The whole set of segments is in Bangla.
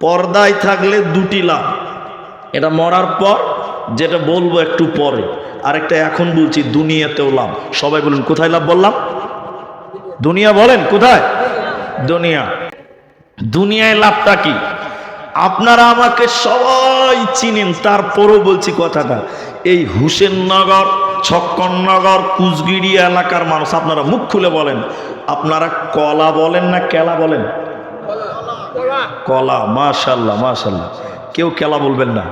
পর্দায় থাকলে দুটি লাভ। এটা মরার পর যেটা বলব একটু পরে। আরেকটা এখন বলছি, দুনিয়াতেও লাভ। সবাই বলুন, কোথায় লাভ বললাম? দুনিয়া বলেন, কোথায়? দুনিয়া। দুনিয়ায় লাভটা কি? আপনারা আমাকে সবাই চিনেন, তারপরও বলছি কথাটা। এই হুসেননগর ছক্কননগর কুচগিড়ি এলাকার মানুষ, আপনারা মুখ খুলে বলেন। আপনারা কলা বলেন না কেলা বলেন? কলা, মাশাল্লাহ মাশাল্লাহ। কেউ কেলা বলবেন না।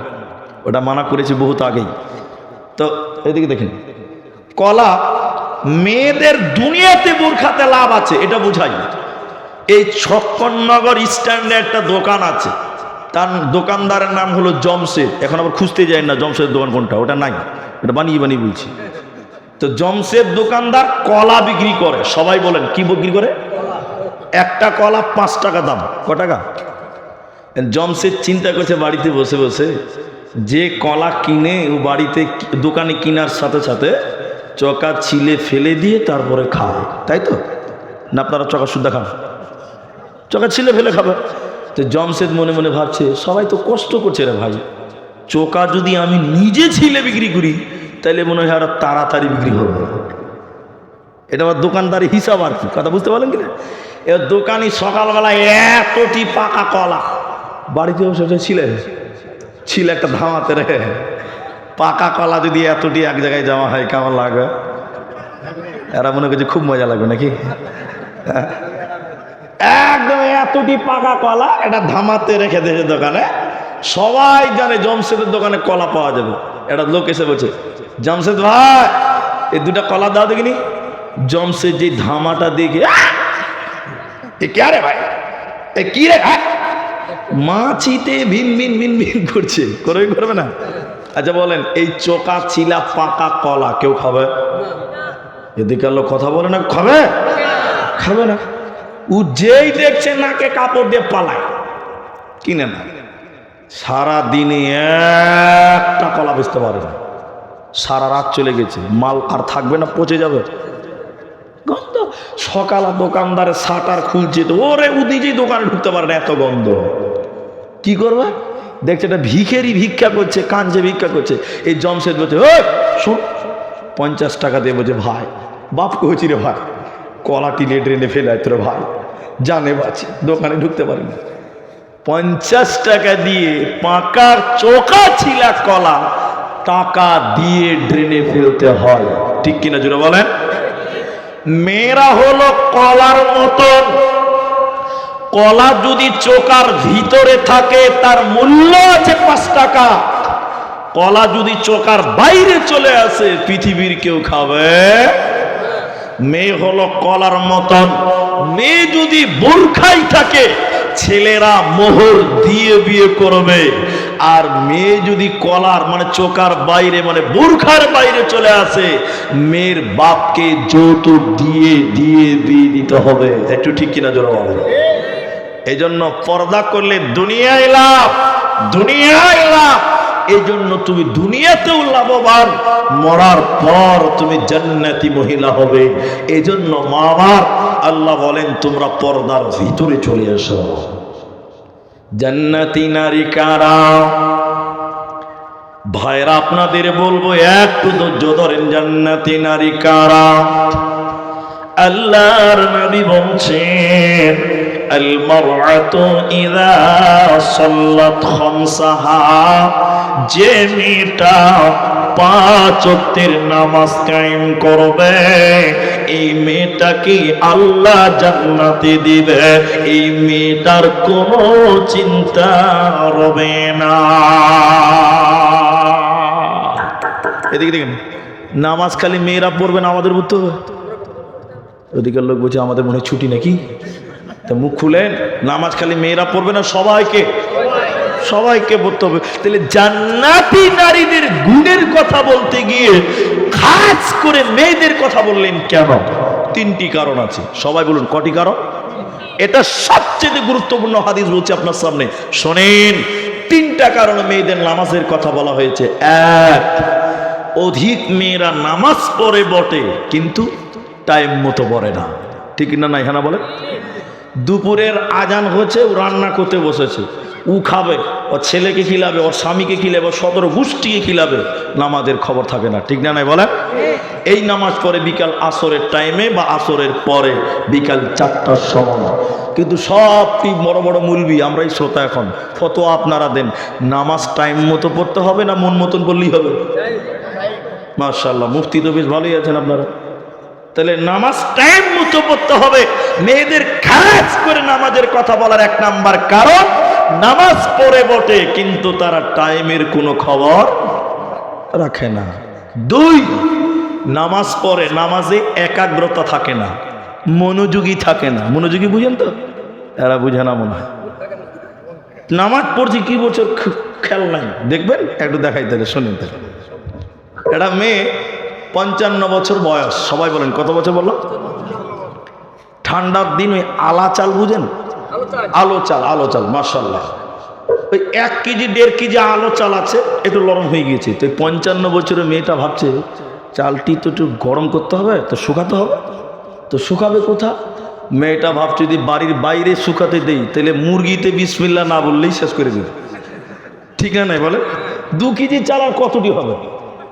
ওটা মানা করেছি বহুত আগেই। তো এদিকে দেখেন। কলা মেয়েদের দুনিয়াতে বোরখাতে লাভ আছে, এটা বুঝাই। এই ছক্কননগর স্ট্যান্ডে একটা দোকান আছে। তার দোকানদারের নাম হলো জমশেদ। এখন আবার খুঁজতে যাই না জমশেদ দোকান কোনটা, ওটা নাই। এটা বানিয়ে বানিয়ে বলছি। তো জমশেদ দোকানদার কলা বিক্রি করে। সবাই বলেন, কি বিক্রি করে? একটা কলা পাঁচ টাকা দাম। ক টাকা? জমশেদ চিন্তা করছে বাড়িতে বসে বসে যে কলা কিনে ও বাড়িতে দোকানে কেনার সাথে সাথে চকা ছিলে ফেলে দিয়ে তারপরে খায়, তাই তো? না আপনারা চকা শুদ্ধ খান? চকা ছিলে ফেলে খাবে। তো জমশেদ মনে মনে ভাবছে, সবাই তো কষ্ট করছে রে ভাই। চোকা যদি আমি নিজে ছিলে বিক্রি করি তাহলে মনে হয় আরও তাড়াতাড়ি বিক্রি হবে। এটা আমার দোকানদারি হিসাব আর কি, কথা বুঝতে পারলেন কিনা? এবার দোকানি সকালবেলা এতটি পাকা কলা বাড়িতে বসে ছিলে? ছিল একটা ধামাতে রে। পাকা কলা যদি এতটি এক জায়গায় জমা হয়, কেমন লাগবে? এরা মনে করছে খুব মজা লাগবে নাকি? একদম এতটি পাকা কলা, এটা ধামাতে রেখে দিয়েছে দোকানে সবাই জানে জমশেদের দোকানে কলা পাওয়া যাবে। একটা লোক এসে বলছে, জমশেদ ভাই, এই দুটা কলা দাও দেখিনি? জমশেদ যে ধামাটা দেখে, "আহ! এ কে রে ভাই? এ কি রে ভাই? মাছিতে ভিন ভিন ভিন ভিন করছে। করবে করবে না। আচ্ছা বলেন, এই চোকা চিলা পাকা কলা কেউ খাবে? এদিকে লোক কথা বলে না, খাবে? খাবে না। ও যেই দেখছে নাকে কাপড় দিয়ে পালায়, কিনে না। সারা দিনে একটা কলা বেচতে পারে না। সারা রাত চলে গেছে, মাল আর থাকবে না, পচে যাবে। গন্ধ। সকালে দোকানদারের শাটার খুলছে তো, ওরে ও নিজেই দোকানে ঢুকতে পারে না, এত গন্ধ। কি করবে? দেখছে এটা ভিখেরই ভিক্ষা করছে কাঞ্জে ভিক্ষা করছে। এই জমশেদ বলছে ও শোন, পঞ্চাশ টাকা দিয়ে বলছে ভাই। বাপ কহছি রে ভাই, কলা টিনে ট্রেনে ফেলে তোর ভাই। জানে বাঁচি, দোকানে ঢুকতে পারে না। পঞ্চাশ টাকা দিয়ে পাকা চোখা ছিলা কলা, টাকা দিয়ে ড্রেনে ফেলতে হয়। ঠিক কিনা জুড়ে বলেন? মেয়েরা হলো কলার মতন। কলা যদি চোকার ভিতরে থাকে, তার মূল্য আছে পাঁচ টাকা। কলা যদি চোকার বাইরে চলে আসে, পৃথিবীর কেউ খাবে? মেয়ে হলো কলার মতন। মেয়ে যদি বোরখাই থাকে, ছেলেরা মোহর দিয়ে বিয়ে করবে। আর মেয়ে যদি কলার মানে চোকার বাইরে মানে বোরখার বাইরে চলে আসে, মেয়ের বাপকে যৌতুক দিয়ে দিয়ে দিয়ে দিতে হবে। একটু ঠিক কিনা জোর এই জন্য পর্দা করলে দুনিয়ায় লাভ দুনিয়ায় লাভ। এই জন্য তুমি দুনিয়াতেও লাভবান, মরার পর তুমি জান্নাতি মহিলা হবে। এই জন্য মা আমার আল্লাহ বলেন, তোমরা পর্দার ভিতরে চলে এসো। জান্নাতি নারী কারা? ভাইরা আপনাদের বলব একটু ধৈর্য ধরেন জান্নাতি নারী কারা? আল্লাহর নবী বলছেন আল মারআতু ইযা সাল্লাত খামসাহা যে মেয়েটা পাঁচ ওয়াক্তের নামাজ কায়েম করবে, এই মেয়েটাকে আল্লাহ জান্নাতে দিবে, এই মেয়েটার কোনো চিন্তা রবে না। এদিকে দেখেন, নামাজ খালি মেয়েরা পড়বে না আমাদের হবে ওদিকের লোক বলছে, আমাদের মনে ছুটি নাকি? তা মুখ খুলেন নামাজ খালি মেয়েরা পড়বে না, সবাইকে সবাইকে পড়তে হবে। তাহলে জান্নাতি নারীদের গুণের কথা বলতে গিয়ে খাস করে মেয়েদের কথা বললেন কেন? তিনটি কারণ আছে। সবাই বলুন, কটি কারণ? এটা সবচেয়ে গুরুত্বপূর্ণ হাদিস বলছি আপনার সামনে। শোনেন, তিনটা কারণে মেয়েদের নামাজের কথা বলা হয়েছে। এক, অধিক মেয়েরা নামাজ পড়ে বটে, কিন্তু টাইম মতো পড়ে না। ঠিক না না, এখানে বলে দুপুরের আজান হচ্ছে ও রান্না করতে বসেছে। উ খাবে, ওর ছেলেকে খিলাবে, ওর স্বামীকে খিলাবে, ওর সতেরো গোষ্ঠীকে খিলাবে, নামাজের খবর থাকে না। ঠিক না নাই বলেন? এই নামাজ পরে বিকাল আসরের টাইমে বা আসরের পরে, বিকাল চারটার সময়। কিন্তু সব বড় বড় মুলবি, আমরাই শ্রোতা এখন। ফটো আপনারা দেন। নামাজ টাইম মতো পড়তে হবে না, মন মতন বললেই হবে? মার্শাল্লাহ মুফতি তো বেশ ভালোই আছেন আপনারা। তাহলে নামাজ টাইম মতো পড়তে হবে। মেয়েদের খারাজ করে নামাজের কথা বলার এক নাম্বার কারণ, নামাজ পড়ে বটে, কিন্তু তারা টাইমের কোনো খবর রাখে না। দুই, নামাজ পড়ে, নামাজে একাগ্রতা থাকে না, মনোযোগী থাকে না। মনোযোগী বুঝেন তো? এরা বুঝে না মনে হয়। নামাজ পড়ছি কি বছর খেল নাই। দেখবেন? একটু দেখাই তাহলে, শোনেন তাহলে। এটা মেয়ে পঞ্চান্ন বছর বয়স। সবাই বলেন, কত বছর বলল? ঠান্ডার দিন ওই আলা চাল বুঝেন? আলো চাল আলো চাল মার্শাল্লাহ ওই এক কেজি, দেড় কেজি আলো চাল আছে, একটু নরম হয়ে গিয়েছে। তো পঞ্চান্ন বছরের মেয়েটা ভাবছে, চালটি তো একটু গরম করতে হবে, তো শুকাতে হবে। তো শুকাবে কোথা? মেয়েটা ভাবছে, যদি বাড়ির বাইরে শুকাতে দেই, তাহলে মুরগিতে বিসমিল্লা না বললেই শেষ করে দেবে। ঠিক না বলে? দু কেজি চাল আর কতটি হবে?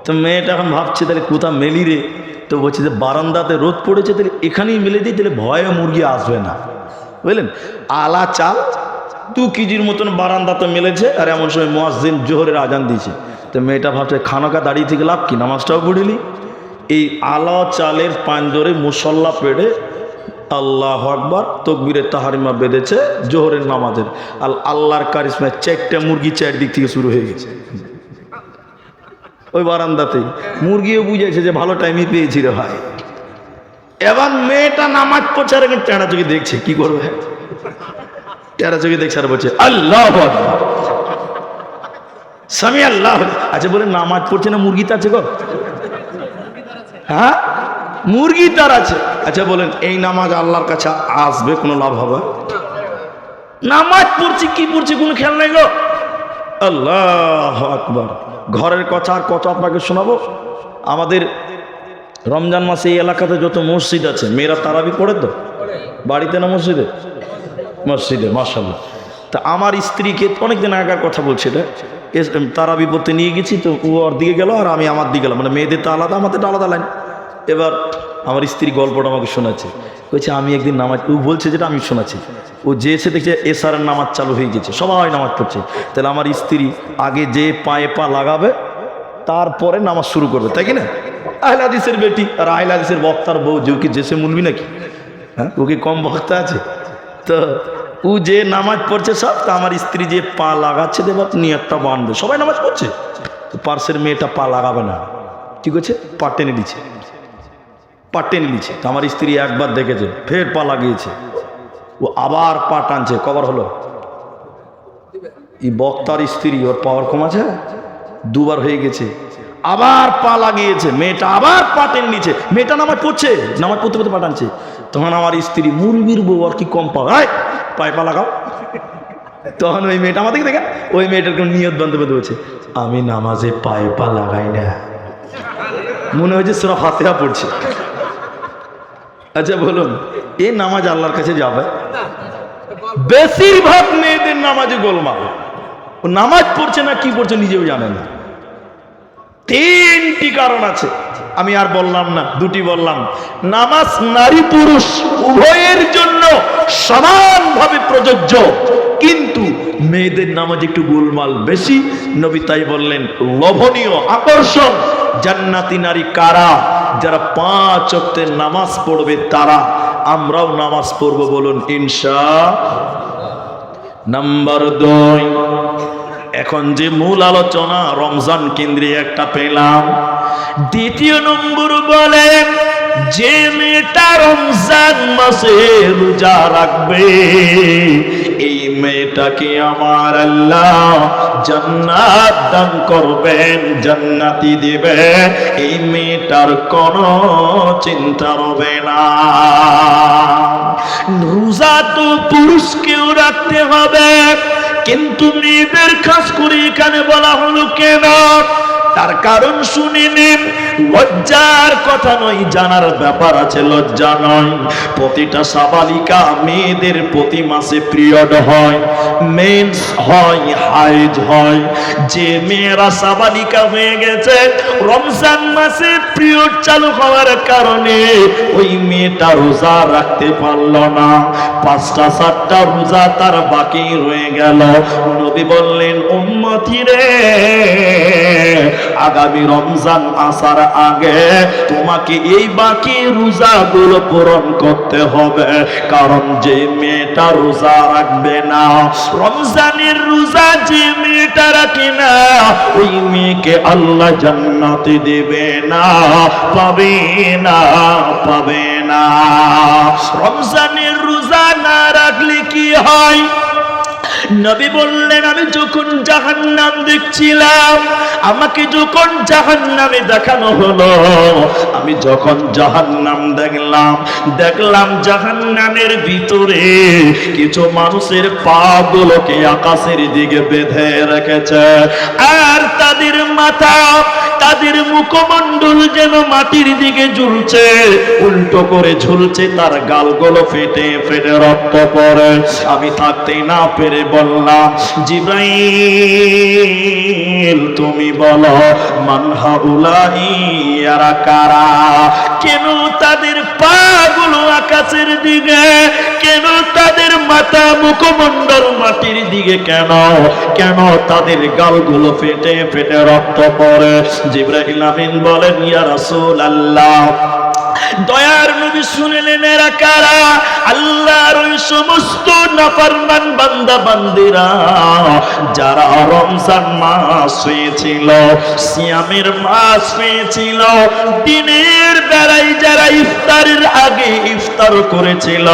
তো মেয়েটা এখন ভাবছে, তাহলে কোথা মেলি রে? তো বলছে যে, বারান্দাতে রোদ পড়েছে, তাহলে এখানেই মেলে দিই, তাহলে ভয়ে মুরগি আসবে না। বুঝলেন? আলা চাল দু কেজির মতন বারান্দাতে মেলেছে, আর এমন সময় মোয়াজিন জোহরের আজান দিয়েছে। তো মেয়েটা ভাবছে, খানাকা দাঁড়িয়ে থেকে লাভ কি? নামাজটাও পড়িলি এই আলা চালের পাঞ্জরে মুসল্লা পেড়ে আল্লাহ আকবর তকবিরে তাহারিমা বেঁধেছে জোহরের নামাজের। আর আল্লাহর কারিশমায় চারটা মুরগি চারদিক থেকে শুরু হয়ে গেছে। ওই বারান্দাতেই। মুরগিও বুঝেছে যে ভালো টাইমই পেয়েছি রে ভাই। এবার মেয়েটা নামাজ পড়ছে আর এখন টেঁড়া চোখে দেখছে, কি করবে? টেঁড়া চোখে দেখছে আর বলছে, আল্লাহ। স্বামী, আল্লাহ আচ্ছা বলে নামাজ পড়ছে না মুরগি তার আছে গো? হ্যাঁ? মুরগি তার আছে। আচ্ছা বলেন, এই নামাজ আল্লাহর কাছে আসবে, কোনো লাভ হবে? নামাজ পড়ছি, কি পড়ছি কোনো খেয়াল নাই গো? আল্লাহ আকবার। ঘরের কথা আর কত আপনাকে শোনাবো? আমাদের রমজান মাসে এই এলাকাতে যত মসজিদ আছে, মেয়েরা তারাবি পড়ে তো? বাড়িতে না মসজিদে? মসজিদে মার্শাল্লাহ তা আমার স্ত্রীকে অনেকদিন আগের কথা বলছি তারাবি পড়তে নিয়ে গেছি, তো ও ওর দিকে গেল আর আমি আমার দিকে গেলাম। মানে মেয়েদের তো আলাদা, আমাদের আলাদা লাইন এবার আমার স্ত্রী গল্পটা আমাকে শোনাচ্ছে। বলছে আমি একদিন নামাজ ও বলছে যেটা আমি শোনাচ্ছি। ও যে এসে দেখছে এসারের নামাজ চালু হয়ে গেছে, সবাই নামাজ পড়ছে। তাহলে আমার স্ত্রী আগে যে পায়ে পা লাগাবে, তারপরে নামাজ শুরু করবে, তাই কি না? আহলে হাদিসের বেটি আর আহলে হাদিসের বক্তার বউ, যে কি জেসে মুলবি নাকি? হ্যাঁ? ও কি কম বক্তা আছে? তো ও যে নামাজ পড়ছে সব, তা আমার স্ত্রী যে পা লাগাচ্ছে দেব নিয়তটা বানবে। সবাই নামাজ পড়ছে? তো পার্সের মেয়েটা পা লাগাবে না। ঠিক আছে? পা টেনে দিচ্ছে। পা টেনে নিচ্ছে তো আমার স্ত্রী একবার দেখেছে, ফের পা লাগিয়েছে। ও আবার পা টানছে, কবার হলো? এই বক্তার স্ত্রী, ওর পাওয়ার কম আছে? দুবার হয়ে গেছে। আবার পা লাগিয়েছে, মেয়েটা আবার পা টেনে নিচ্ছে মেয়েটা নামাজ পড়ছে? নামাজ পড়তে পড়তে পা টানছে। তখন আমার স্ত্রী, মুরগির বউ, আর কি কম পাওয়া? পায়ে পা লাগাও। তখন ওই মেয়েটা আমাদেরকে দেখে, ওই মেয়েটার কোনো নিয়ত বান্ধব বলছে আমি নামাজে পায়ে পা লাগাই না। মনে হয়েছে সুরা ফাতেহা পড়ছে। আচ্ছা বলুন, এই নামাজ আল্লাহর কাছে যাবে? বেশিরভাগ মেয়েদের নামাজে গোলমাল। ও নামাজ পড়ছে না, কি পড়ছে নিজেও জানে না। তিনটি কারণ আছে। আমি আর বললাম না, দুটি বললাম। নামাজ নারী পুরুষ উভয়ের জন্য সমানভাবে প্রযোজ্য, কিন্তু মেয়েদের নামাজ একটু গোলমাল বেশি। নবী তাই বললেন, লোভনীয় আকর্ষণ। জান্নাতি নারী কারা? যারা পাঁচ অক্টের নামাজ পড়বে তারা। আমরাও নামাজ পড়ব বলুন ইনশা নাম্বার দুই, এখন যে মূল আলোচনা, রমজান কেন্দ্রে একটা পেলাম। দ্বিতীয় নম্বর বলেন, যে মেয়েটা রমজান মাসে রোজা রাখবে। এই মেয়েটাকে আমার আল্লাহ জান্নাত দান করবেন, জান্নাতি দিবে। এই মেয়েটার কোনো চিন্তা রবে না। রোজা তো পুরুষকেও রাখতে হবে, কিন্তু মেয়েদের খাস করে এখানে বলা হলো কেন? তার কারণ শুনে নিন লজ্জার কথা নয়, জানার ব্যাপার আছে, লজ্জা নয়। প্রতিটা সাবালিকা মেয়েদের প্রতি মাসে পিরিয়ড হয় মেন্স হয় হাইজ হয়। যে মেয়েরা সাবালিকা হয়ে গেছে, রমজান মাসে পিরিয়ড চালু হওয়ার কারণে ওই মেয়েটা রোজা রাখতে পারল না। পাঁচটা, সাতটা রোজা তার বাকি রয়ে গেল। নবী বললেন, উম্মতি রে আগামী রমজান আসার আগে তোমাকে এই বাকি রোজাগুলো পূরণ করতে হবে। কারণ যে মেয়েটা রোজা রাখবে না, রমজানের রোজা যে মেয়েটা রাখে না, ওই মেয়েকে আল্লাহ জান্নাতে দেবে না, পাবে না পাবে না। রমজানের রোজা না রাখলে কি হয়? নবী বললেন, আমি যখন জাহান্নাম দেখছিলাম, আমাকে যখন জাহান্নামে দেখানো হলো, আমি যখন জাহান্নাম দেখলাম দেখলাম জাহান্নামের ভিতরে কিছু মানুষের পা গুলোকে আকাশের দিকে বেঁধে রেখেছে। আর তাদের মাথা তাদের মুখমণ্ডল যেন মাটির দিকে ঝুলছে, উল্টো করে ঝুলছে তার গালগুলো ফেটে ফেটে রক্ত পড়ে। আমি থাকতে না পেরে বললাম, জিব্রাইল, তুমি বলো মানহা কারা? কেন তাদের পাগুলো আকাশের দিকে কেন তাদের মাথা মুখমণ্ডল মাটির দিকে কেন? কেন তাদের গালগুলো ফেটে ফেটে রক্ত পড়ে? জিব্রাহিল আমিন বলেন, ইয়া রাসূল আল্লাহ দয়ার নবী শুনলেন এরা কারা? আল্লাহর ওই সমস্ত নাফরমান বান্দা বান্দিরা, যারা রমজান মাস হয়েছিল, সিয়ামের মাস হয়েছিল, দিনের বেলায় যারা ইফতারের আগে ইফতার করেছিল,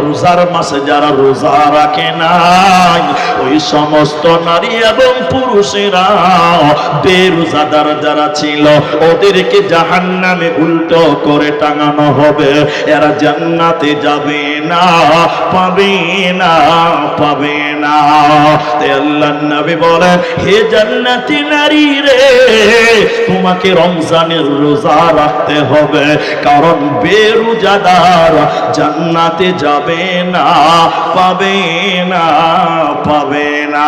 রোজার মাসে যারা রোজা রাখে নাই, ওই সমস্ত নারী এবং পুরুষেরা বেরোজাদার যারা ছিল, ওদেরকে জাহান্নামে উল্টো করে টাঙানো হবে, এরা জান্নাতে যাবে না, পাবে না পাবে না। আল্লাহ নবী বলে হে জান্নাতি নারী রে, তোমাকে রমজানের রোজা রাখতে হবে, কারণ বেরোজাদার জান্নাতে যাবে না, পাবে না পাবে না।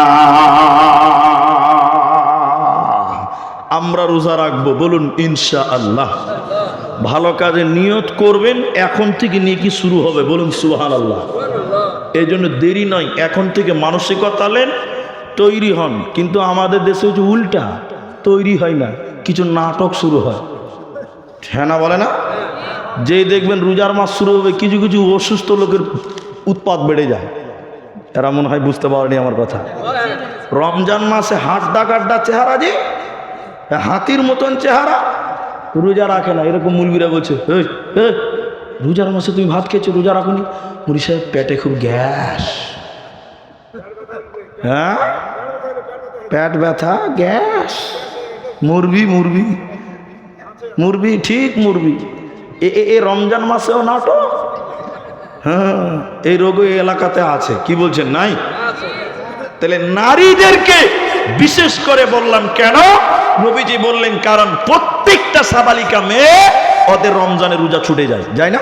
আমরা রোজা রাখব, বলুন ইনশা আল্লাহ ভালো কাজে নিয়ত করবেন, এখন থেকে নেকি শুরু হবে, বলুন সুহান আল্লাহ এই জন্য দেরি নয়, এখন থেকে মানসিকতা নেন, তৈরি হন। কিন্তু আমাদের দেশে হচ্ছে উল্টা, তৈরি হয় না, কিছু নাটক শুরু হয়। হ্যাঁ না বলে না? যেই দেখবেন রোজার মাস শুরু হবে, কিছু কিছু অসুস্থ লোকের উৎপাত বেড়ে যায়। এরা মনে হয় বুঝতে পারেনি আমার কথা। রমজান মাসে হাট ডাকাড্ডা চেহারা যে, হাতির মতন চেহারা রোজা রাখে না এরকম মুরগিরা বলছে "এই, এই, রোজার মাসে তুমি ভাত খেয়েছো রোজা রাখুনি? মুড়ি সাহেব পেটে খুব গ্যাস। হ্যাঁ? পেট ব্যথা গ্যাস। মুরবি মুরবি মুরবি ঠিক মুরবি এ- এ রমজান মাসেও নাটক হ্যাঁ এই রোগ এই এলাকাতে আছে কি বলছেন নাই? তাহলে নারীদেরকে বিশেষ করে বললাম কেন? নবীজি বললেন, কারণ প্রত্যেকটা সাবালিকা মেয়ে ওদের রমজানের রোজা ছুটে যায়। যায় না?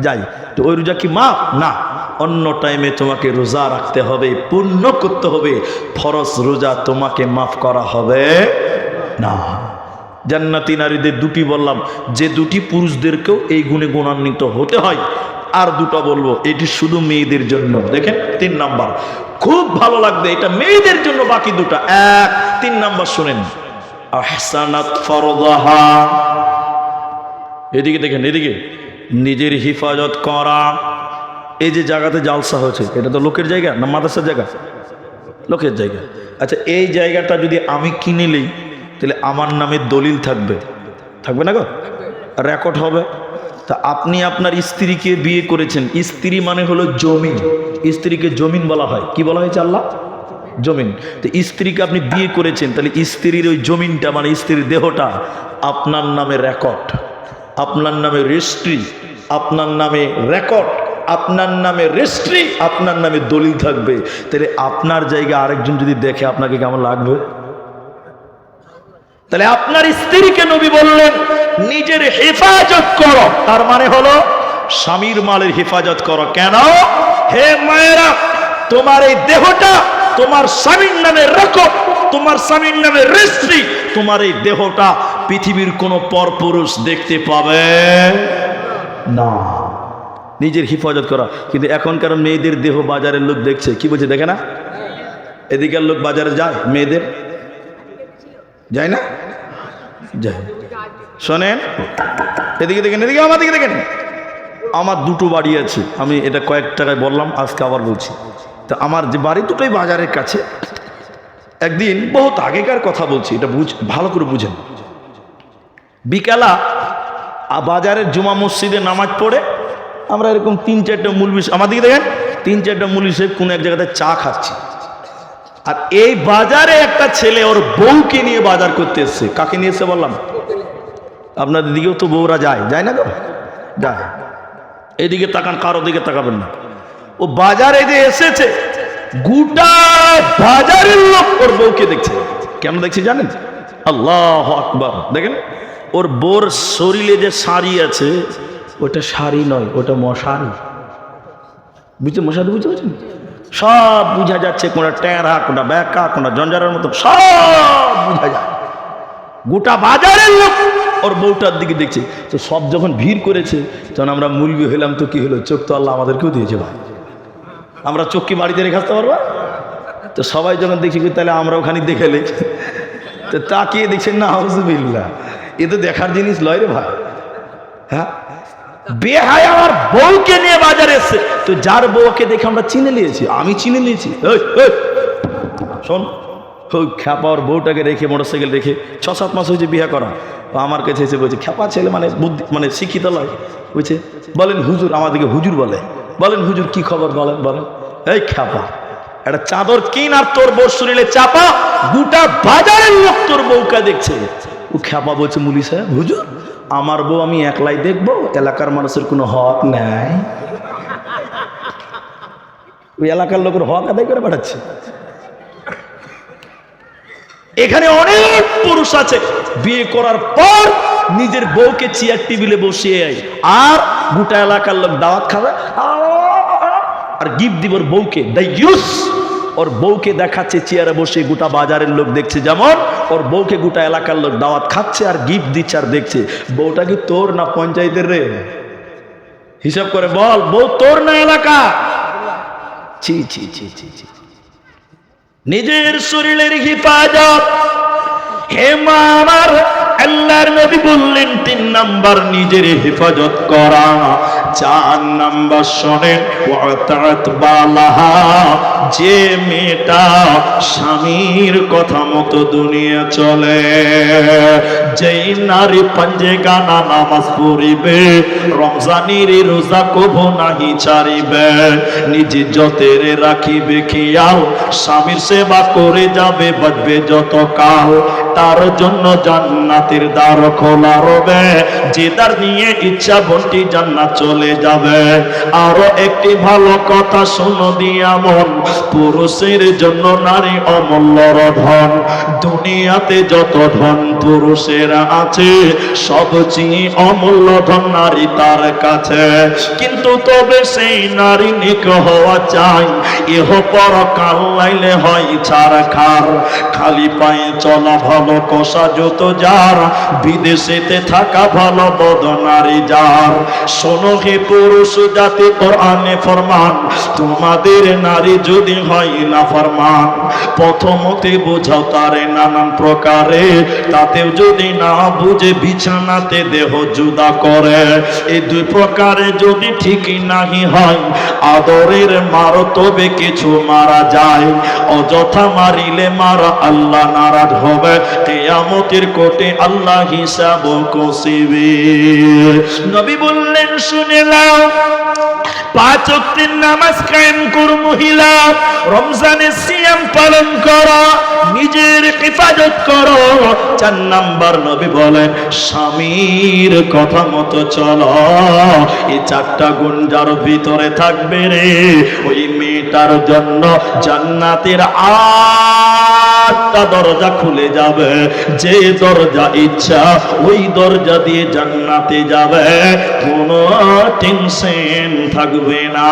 যাই তো ওই রোজা কি মাপ না। অন্য টাইমে তোমাকে রোজা রাখতে হবে, পূর্ণ করতে হবে। ফরজ রোজা তোমাকে মাফ করা হবে না। জান্নাতি নারীদের দুটি বললাম, যে দুটি পুরুষদেরকেও এই গুণে গুণান্বিত হতে হয়। আর দুটো বলব, এটি শুধু মেয়েদের জন্য। দেখেন, তিন নাম্বার। খুব ভালো লাগবে, এটা মেয়েদের জন্য বাকি দুটো। এক, তিন নাম্বার শুনেন। আহসানাত এদিকে দেখেন, এদিকে। নিজের হিফাজত করা। এই যে জায়গাতে জালসা হয়েছে, এটা তো লোকের জায়গা না মাদ্রাসার জায়গা? লোকের জায়গা। আচ্ছা এই জায়গাটা যদি আমি কিনে নিই, তাহলে আমার নামে দলিল থাকবে। থাকবে না গো? রেকর্ড হবে। তা আপনি আপনার স্ত্রীকে বিয়ে করেছেন। স্ত্রী মানে হলো জমিন। স্ত্রীকে জমিন বলা হয়। কি বলা হয়েছে আল্লাহ? জমিন। তো স্ত্রীকে আপনি বিয়ে করেছেন, তাহলে স্ত্রীর ওই জমিনটা মানে স্ত্রীর দেহটা আপনার নামে রেকর্ড আপনার নামে রেজিস্ট্রি আপনার নামে রেকর্ড আপনার নামে রেজিস্ট্রি আপনার নামে দলিল থাকবে। তাহলে আপনার জায়গায় আরেকজন যদি দেখে, আপনাকে কেমন লাগবে? তাহলে আপনার স্ত্রীকে নবী বললেন, নিজের হেফাজত করো। তার মানে হলো, স্বামীর মালের হেফাজত করো। কেন? হে মায়েরা, তোমার এই দেহটা তোমার স্বামীর নামে রাখো তোমার স্বামীর নামে রেস্ট্রি তোমার এই দেহটা পৃথিবীর কোনো পরপুরুষ দেখতে পাবে না। নিজের হেফাজত করা। কিন্তু এখনকার মেয়েদের দেহ বাজারের লোক দেখছে, কি বলছে দেখে না? এদিকের লোক বাজারে যায়, মেয়েদের? যায় না? যায়। শোনেন, এদিকে দেখেন, এদিকে আমার দিকে দেখেন। আমার দুটো বাড়ি আছে, আমি এটা কয়েক টাকায় বললাম, আজকে আবার বলছি। তো আমার যে বাড়ি দুটোই বাজারের কাছে। একদিন বহুত আগেকার কথা বলছি, এটা বুঝ, ভালো করে বুঝেন। বিকালা বাজারের জুমা মসজিদে নামাজ পড়ে, আমরা এরকম তিন চারটা মূল বিষয় আমার দিকে দেখেন, তিন চারটা মূল বিষয় কোনো এক জায়গাতে চা খাচ্ছি। আর এই বাজারে একটা ছেলে ওর বউকে নিয়ে বাজার করতে এসছে। কাকে নিয়ে এসে বললাম? আপনাদের দিকেও তো বউরা যায় যায় না গো? যায়। এদিকে তাকান, কারও দিকে তাকাবেন না। ও বাজারে যে এসেছে, গোটা বাজারের লোক ওর বউকে দেখছে। কেন দেখছে জানেন? আল্লাহ আকবার। দেখেন, ওর বোর শরীরে যে শাড়ি আছে, ওটা শাড়ি নয়, ওটা মশারি। বুঝতে মশারি বুঝতে পারছেন? সব বুঝা যাচ্ছে, কোনটা টেরা কোনটা ব্যাকা, কোনটা জঞ্জারের মতো, সব বুঝা যায়। গোটা বাজারের লোক ওর বউটার দিকে দেখছে। তো সব যখন ভিড় করেছে, তখন আমরা মুলবি হইলাম, তো কি হলো? চোখ তো আল্লাহ আমাদেরকেও দিয়েছে, ভাই। আমরা চোখ কি বাড়িতে রেখে আসতে পারব? তো সবাই যখন দেখছি কি তাহলে আমরা ওখানে দেখে লে তো তাকিয়ে দেখছেন, না হাউজবিল্লা এ তো দেখার জিনিস লয় রে ভাই। হ্যাঁ? বেহায় আমার বউকে নিয়ে বাজারে এসছে। তো যার বউকে দেখে আমরা চিনে নিয়েছি, আমি চিনে নিয়েছি। শোন, ওই খ্যাপা ওর বউটাকে রেখে, মোটরসাইকেল রেখে ছ, সাত মাস হয়েছে বিয়ে করা। আমার কাছে এসে বলছে, খ্যাপা ছেলে মানে বুদ্ধি মানে শিক্ষিত লয়। বুঝছে বলেন হুজুর, আমাদেরকে হুজুর বলে। বলেন, হুজুর কি খবর বলেন বলেন। এই খ্যাপা। একটা চাদর কিন আর তোর বউ শরীরে চাপা, গোটা বাজারের লোক তোর বউকে দেখছে। ও খ্যাপা বলছে, মুলি সাহেব, হুজুর, আমার বউ আমি একলাই দেখব, এলাকার মানুষের কোনো হক নাই। ওই এলাকার লোকের হক আদায় করে বেড়াচ্ছে এখানে অনেক পুরুষ আছে। বিয়ে করার পর নিজের বউকে চেয়ার টেবিলে বসিয়ে আর গোটা এলাকার লোক দাওয়াত খাবে, আর গিফট দিব বউকে। দ্য ওর বউকে দেখাচ্ছে, চেয়ারে বসে গোটা বাজারের লোক দেখছে। যেমন ওর বউকে গোটা এলাকার লোক দাওয়াত খাচ্ছে আর গিফট দিচ্ছে আর দেখছে। বউটা কি তোর না পঞ্চায়েতের রে? হিসাব করে বল, বউ তোর না এলাকা? ছি ছি ছি ছি ছি। নিজের শরীরের হেফাজত। হে মা, আমার আল্লাহর নবী বললেন, তিন নাম্বার নিজের হেফাজত করা। চার নাম্বার শোনেন বালাহা, যে মেয়েটা স্বামীর কথা মতো দুনিয়া চলে, যেই নারী পাঞ্জে গানা নামাজ পড়িবে, রমজানির রোজা কব নাহি ছাড়িবে, নিজে যতের রাখিবে খেয়াল, স্বামীর সেবা করে যাবে, বাঁচবে যত কাল, তার জন্য জান্নাতের দ্বার খোলা রবে যে তার নিয়ে ইচ্ছা বন্টি জান্নাত চলে যাবে। আরও একটি ভালো কথা শোনো দিয়া মন। পুরুষের জন্য নারী অমূল্য ধন দুনিয়াতে যত ধন পুরুষের আছে সবচেয়ে অমূল্য ধন নারী তার কাছে। কিন্তু তবে সেই নারী নিক হওয়া চাই। ইহ পর কাল লাইলে হয় ছাড় খার খালি পায়ে চলা ভালো কষা যত যার। বিদেশেতে থাকা ভালো বদ নারী যার। শোনো হে পুরুষ, জাতি কোরআনে ফরমান, তোমাদের নারী যদি হয় না ফরমান প্রথমতে বোঝাও তারে নানান প্রকারে, তাতেও যদি না বুঝে বিছানাতে দেহ জুদা করে। এই দুই প্রকারে যদি ঠিকই নাহি হয়, আদরের মারো তবে কিছু মারা যায়। অযথা মারিলে মারা আল্লাহ নারাজ হবে। কেয়ামতের কোটে আল্লাহ হিসাব কষিবে। নবী বললেন, শুনে নাও, পাঁচ অক্তির নামাজ কায়েম কর মহিলা, রমজানের সিয়াম পালন করো, নিজের হেফাজত করো। চার নাম্বার নবী বলেন, স্বামীর কথা মতো চলো, এই চারটা গুণ যার ভিতরে থাকবে রে, ওই মেয়েটার জন্য জান্নাতের আট একটা দরজা খুলে যাবে। যে দরজা ইচ্ছা, ওই দরজা দিয়ে জান্নাতে যাবে। কোনো টেনশন থাকবে না।